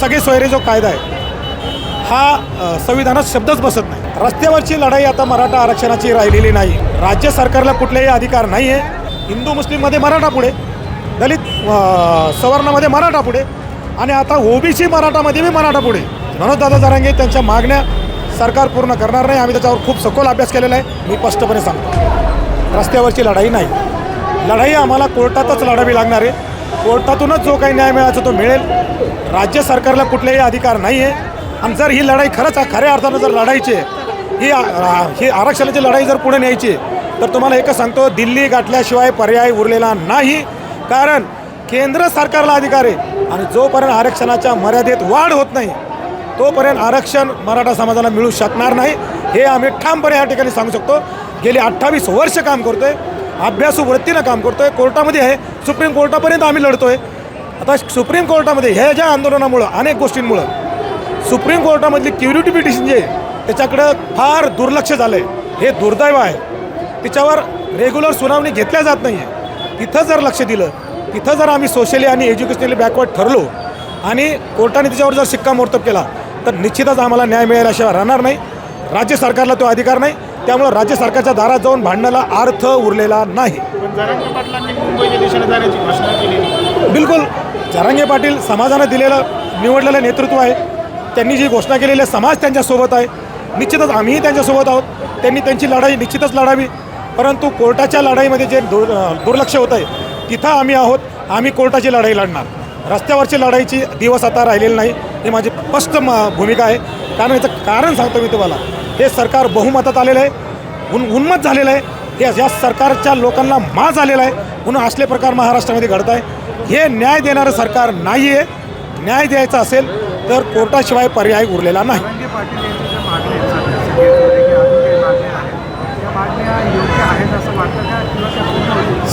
सगळे सोयरे जो कायदा आहे हा संविधानात शब्दच बसत नाही. रस्त्यावरची लढाई आता मराठा आरक्षणाची राहिलेली नाही. राज्य सरकारला कुठलेही अधिकार नाही आहे हिंदू मुस्लिममध्ये मराठा पुढे. दलित सवर्णामध्ये मराठा पुढे. आणि आता ओबीसी मराठामध्ये बी मराठा पुढे. म्हणून दादा जरांगे त्यांच्या मागण्या सरकार पूर्ण करणार नाही. आम्ही त्याच्यावर खूप सखोल अभ्यास केलेला आहे. मी स्पष्टपणे सांगतो. रस्त्यावरची लढाई नाही. लढाई आम्हाला कोर्टातच लढावी लागणार आहे. कोर्टातूनच जो काही न्याय मिळायचा तो मिळेल. राज्य सरकारला कुठलेही अधिकार नाही आहे आणि जर ही लढाई खरंच खऱ्या अर्थानं जर लढायची आहे ही ही आरक्षणाची लढाई जर पुढे न्यायची तर तुम्हाला एकच सांगतो दिल्ली गाठल्याशिवाय पर्याय उरलेला नाही. कारण केंद्र सरकारला अधिकार आहे आणि जोपर्यंत आरक्षणाच्या मर्यादेत वाढ होत नाही तोपर्यंत आरक्षण मराठा समाजाला मिळू शकणार नाही. हे आम्ही ठामपणे या ठिकाणी सांगू शकतो. गेली अठ्ठावीस वर्ष काम करतोय. अभ्यासू वृत्तीनं काम करतो आहे कोर्टामध्ये आहे. सुप्रीम कोर्टापर्यंत आम्ही लढतो आहे आता सुप्रीम कोर्टामध्ये ह्या ज्या आंदोलनामुळं अनेक गोष्टींमुळं सुप्रीम कोर्टामधली क्युरिटी पिटिशन जे आहे, त्याच्याकडं फार दुर्लक्ष झालं आहे हे दुर्दैव आहे. तिच्यावर रेग्युलर सुनावणी घेतल्या जात नाही आहे तिथं जर लक्ष दिलं तिथं जर आम्ही सोशली आणि एज्युकेशनली बॅकवर्ड ठरलो आणि कोर्टाने तिच्यावर जर शिक्कामोर्तब केला तर निश्चितच आम्हाला न्याय मिळाल्याशिवाय राहणार नाही. राज्य सरकारला तो अधिकार नाही. त्यामुळं राज्य सरकारच्या दारात जाऊन भांडण्याला अर्थ उरलेला नाही. बिलकुल जरांगे पाटील समाजानं दिलेलं निवडलेलं नेतृत्व आहे. त्यांनी जी घोषणा केलेली आहे समाज त्यांच्यासोबत आहे. निश्चितच आम्हीही त्यांच्यासोबत आहोत. त्यांनी त्यांची लढाई निश्चितच लढावी. परंतु कोर्टाच्या लढाईमध्ये जे दुर दुर्लक्ष होत आहे तिथं आम्ही आहोत. आम्ही कोर्टाची लढाई लढणार. रस्त्यावरची लढाईची दिवस आता राहिलेले नाही. ही माझी स्पष्ट म भूमिका आहे. कारण याचं कारण सांगतो मी तुम्हाला. हे सरकार बहुमतात आलेलं आहे. उन उन्मत झालेलं आहे. हे या सरकारच्या लोकांना माज आलेला आहे. म्हणून असले प्रकार महाराष्ट्रामध्ये घडत आहे. हे न्याय देणारं सरकार नाही आहे न्याय द्यायचा असेल तर कोर्टाशिवाय पर्याय उरलेला नाही.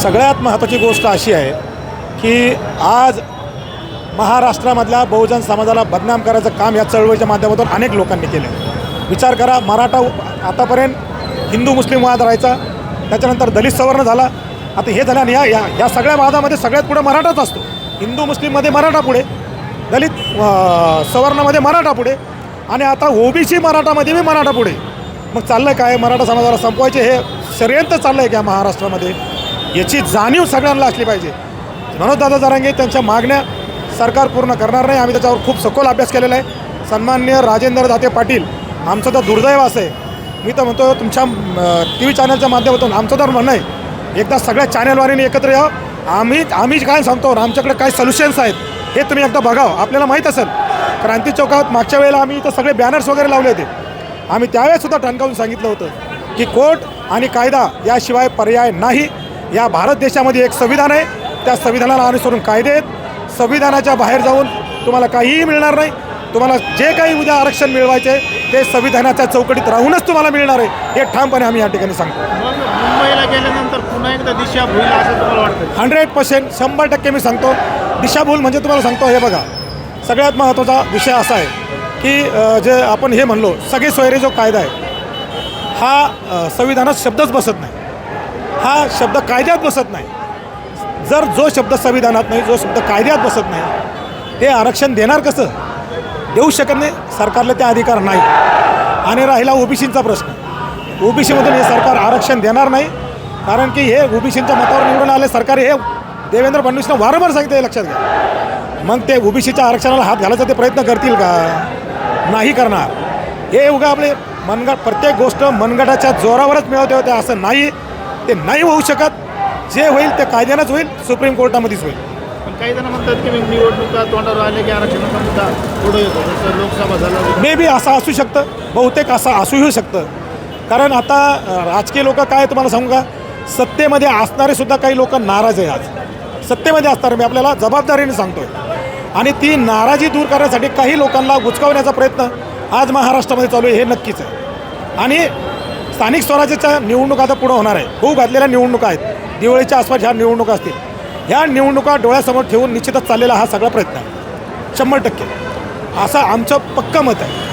सगळ्यात महत्त्वाची गोष्ट अशी आहे की आज महाराष्ट्रामधल्या बहुजन समाजाला बदनाम करायचं काम या चळवळीच्या माध्यमातून अनेक लोकांनी केलं आहे विचार करा मराठा आतापर्यंत हिंदू मुस्लिम वाद राहायचा. त्याच्यानंतर दलित सवर्ण झाला. आता हे झालं आणि या या या सगळ्या वादामध्ये सगळ्यात पुढे मराठाच असतो. हिंदू मुस्लिममध्ये मराठा पुढे दलित सवर्णामध्ये मराठा पुढे आणि आता ओबीसी मराठामध्ये बी मराठा पुढे. मग चाललं काय? मराठा समाजाला संपवायचे हे षडयंत्र चाललं आहे का महाराष्ट्रामध्ये? याची जाणीव सगळ्यांना असली पाहिजे. मनोज दादा जरांगे त्यांच्या मागण्या सरकार पूर्ण करणार नाही. आम्ही त्याच्यावर खूप सखोल अभ्यास केलेला आहे. सन्मान्य राजेंद्र दाते पाटील आमचं तर दुर्दैव असं आहे. मी तर म्हणतो तुमच्या टी व्ही चॅनलच्या माध्यमातून आमचं तर म्हणणं आहे एकदा सगळ्या चॅनलवारीने एकत्र या. आम्ही आम्ही काय सांगतो आमच्याकडे काय सोल्युशन्स आहेत हे तुम्ही एकदा बघावं आपल्याला माहीत असेल क्रांती चौकात मागच्या वेळेला आम्ही इथं सगळे बॅनर्स वगैरे लावले होते. आम्ही त्यावेळेसुद्धा ठणकावून सांगितलं होतं की कोर्ट आणि कायदा याशिवाय पर्याय नाही. या भारत देशामध्ये एक संविधान आहे. त्या संविधानाला अनुसरून कायदे आहेत. संविधानाच्या बाहेर जाऊन तुम्हाला काहीही मिळणार नाही. तुम्हाला जे काही उद्या आरक्षण मिळवायचे आहे, ते संविधानाच्या चौकटीत राहूनच तुम्हाला मिळणार आहे हे ठामपणे आम्ही या ठिकाणी सांगतो. मुंबईला गेल्यानंतर पुन्हा एकदा दिशा होईल असं तुम्हाला वाटतं हंड्रेड पर्सेंट शंभर टक्के मी सांगतो. दिशाभूल म्हणजे तुम्हाला सांगतो हे बघा. सगळ्यात महत्त्वाचा विषय असा आहे की जे आपण हे म्हणलो सगळे सोयरे जो कायदा आहे हा संविधानात शब्दच बसत नाही. हा शब्द कायद्यात बसत नाही. जर जो शब्द संविधानात नाही जो शब्द कायद्यात बसत नाही ते आरक्षण देणार कसं? देऊ शकत नाही सरकारला ते अधिकार नाही. आणि राहिला ओबीसींचा प्रश्न. ओबीसीमधून हे सरकार आरक्षण देणार नाही कारण की हे ओबीसींच्या मतावर निवडून आले सरकार हे देवेंद्र फडणवीसनं वारंवार सांगितलं हे लक्षात घ्या. मग ते ओबीसीच्या आरक्षणाला हात घालायचा ते प्रयत्न करतील का? नाही करणार. हे उगा आपले मनगट प्रत्येक गोष्ट मनगटाच्या जोरावरच मिळवते होते असं नाही. ते नाही होऊ शकत. जे होईल ते कायद्यानंच होईल सुप्रीम कोर्टामध्येच होईल. पण काही जण म्हणतात की मी निवडणुका तोंडावर आले की आरक्षणाचा मुद्दा पुढे येतो. जसं लोकसभा झाला मे बी असं असू शकतं. बहुतेक असं असूही शकतं. कारण आता राजकीय लोक काय तुम्हाला सांगू का? सत्तेमध्ये असणारे सुद्धा काही लोक नाराज आहे आज. सत्तेमध्ये असणारे मी आपल्याला जबाबदारीने सांगतोय. आणि ती नाराजी दूर करण्यासाठी काही लोकांना गुचकावण्याचा प्रयत्न आज महाराष्ट्रामध्ये चालू आहे हे नक्कीच आहे. आणि स्थानिक स्वराज्याच्या निवडणुका आता पुढं होणार आहे. होऊ घातलेल्या निवडणुका आहेत. दिवाळीच्या आसपास ह्या निवडणुका असतील. ह्या निवडणुका डोळ्यासमोर ठेवून निश्चितच चाललेला हा सगळा प्रयत्न आहे. शंभर टक्के. असं आमचं पक्कं मत आहे.